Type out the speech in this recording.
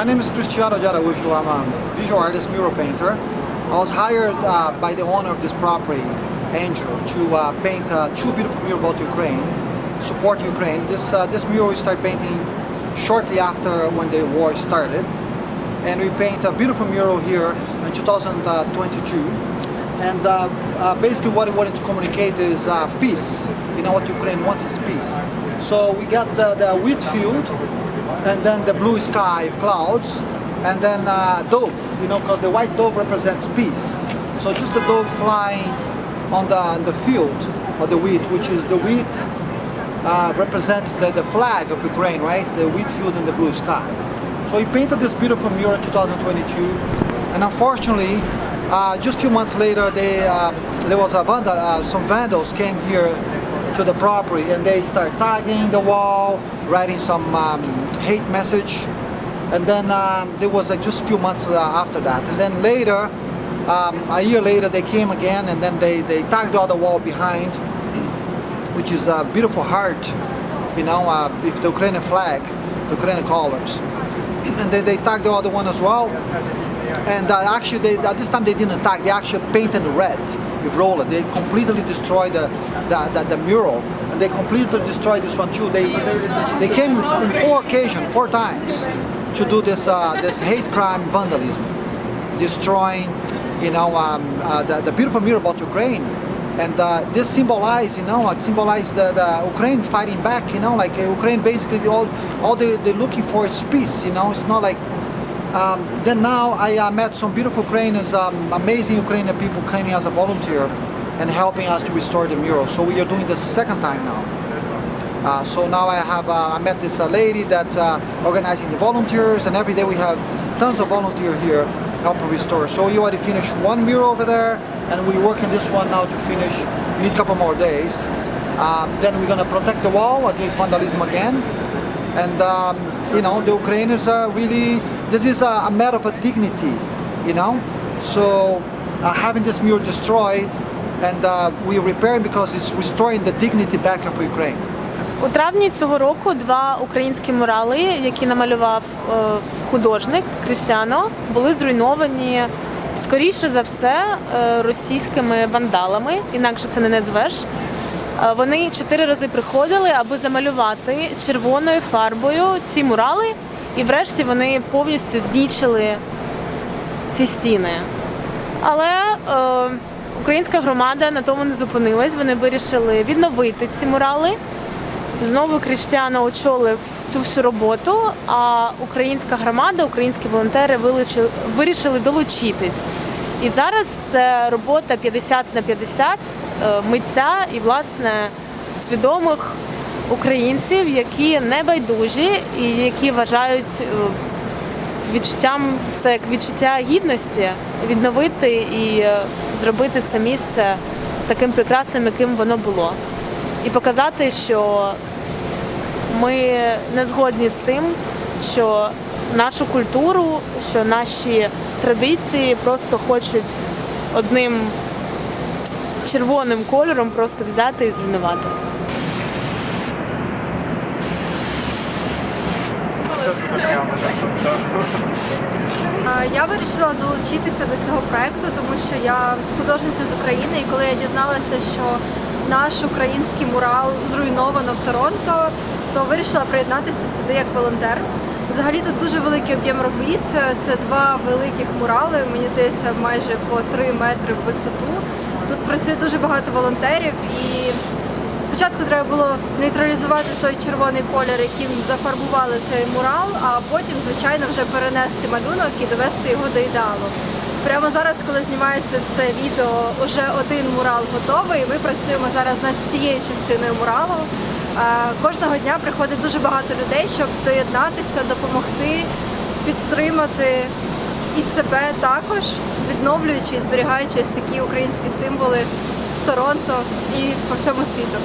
My name is Cristiano Jaraújo. I'm a visual artist, mural painter. I was hired uh, by the owner of this property, Andrew, to uh, paint uh, two beautiful murals about Ukraine, support Ukraine. This uh, this mural we started painting shortly after when the war started, and we paint a beautiful mural here in 2022. And uh, uh, basically, what we wanted to communicate is uh, peace. You know what Ukraine wants is peace. So we got the, the wheat field, and then the blue sky, clouds, and then uh, dove. You know, because the white dove represents peace. So just the dove flying on the on the field of the wheat, which is the wheat uh, represents the, the flag of Ukraine, right? The wheat field and the blue sky. So he painted this beautiful mural in 2022, and unfortunately, just a few months later, they, um, there was a vandal, uh, some vandals came here to the property, and they start tagging the wall, writing some um, hate message, and then um, there was just a few months uh, after that, and then later, um, a year later, they came again, and then they, they tagged the other wall behind, which is a beautiful heart, you know, uh, with the Ukrainian flag, the Ukrainian colors. And then they tagged the other one as well. And uh, actually, they, at this time they didn't attack. they actually painted red with roller. They completely destroyed the, the, the, the mural. And they completely destroyed this one too. They, they came on four occasions, four times, to do this, uh, this hate crime vandalism, destroying, you know, um, uh, the, the beautiful mural about Ukraine. And uh, this symbolizes, you know, it symbolizes the, the Ukraine fighting back, you know, like uh, Ukraine basically all, all they, they're looking for is peace, you know, it's not like um, then now I uh, met some beautiful Ukrainians, um, amazing Ukrainian people coming as a volunteer and helping us to restore the mural. So we are doing the second time now. Uh, so now I have uh, I met this uh, lady that uh, organizing the volunteers, and every day we have tons of volunteers here helping restore. So we already finished one mural over there, and we work working this one now to finish. We need a couple more days. Um, then we're gonna protect the wall against vandalism again, and um, you know the Ukrainians are really. This is a, a matter of a dignity, you know. So uh, having this mural destroyed, and uh, we repairing because it's restoring the dignity back of Ukraine. У травні цього року два українські мурали, які намалював е, художник Крістіано, були зруйновані скоріше за все е, російськими вандалами, інакше це не назвеш. Е, Вони чотири рази приходили, аби замалювати червоною фарбою ці мурали, і врешті вони повністю здічили ці стіни. Але е, українська громада на тому не зупинилась. Вони вирішили відновити ці мурали. Знову Кріштіано очолив цю всю роботу, а українська громада, українські волонтери вирішили долучитись. І зараз це робота 50 на 50 е, митця і власне свідомих українців, які не байдужі і які вважають е, відчуттям це як відчуття гідності відновити і е, зробити це місце таким прекрасним, яким воно було. І показати, що ми не згодні з тим, що нашу культуру, що наші традиції просто хочуть одним червоним кольором просто взяти і зруйнувати. Я вирішила долучитися до цього проекту, тому що я художниця з України, і коли я дізналася, що наш український мурал зруйновано в Торонто, то вирішила приєднатися сюди як волонтер. Взагалі тут дуже великий об'єм робіт. Це два великих мурали, мені здається, майже по 3 метри в висоту. Тут працює дуже багато волонтерів і Спочатку треба було нейтралізувати той червоний колір, яким зафарбували цей мурал, а потім, звичайно, вже перенести малюнок і довести його до ідеалу. Прямо зараз, коли знімається це відео, вже один мурал готовий. Ми працюємо зараз над цією частиною муралу. Е, Кожного дня приходить дуже багато людей, щоб доєднатися, допомогти, підтримати і себе також, відновлюючи і зберігаючи ось такі українські символи Торонто і по всьому світу.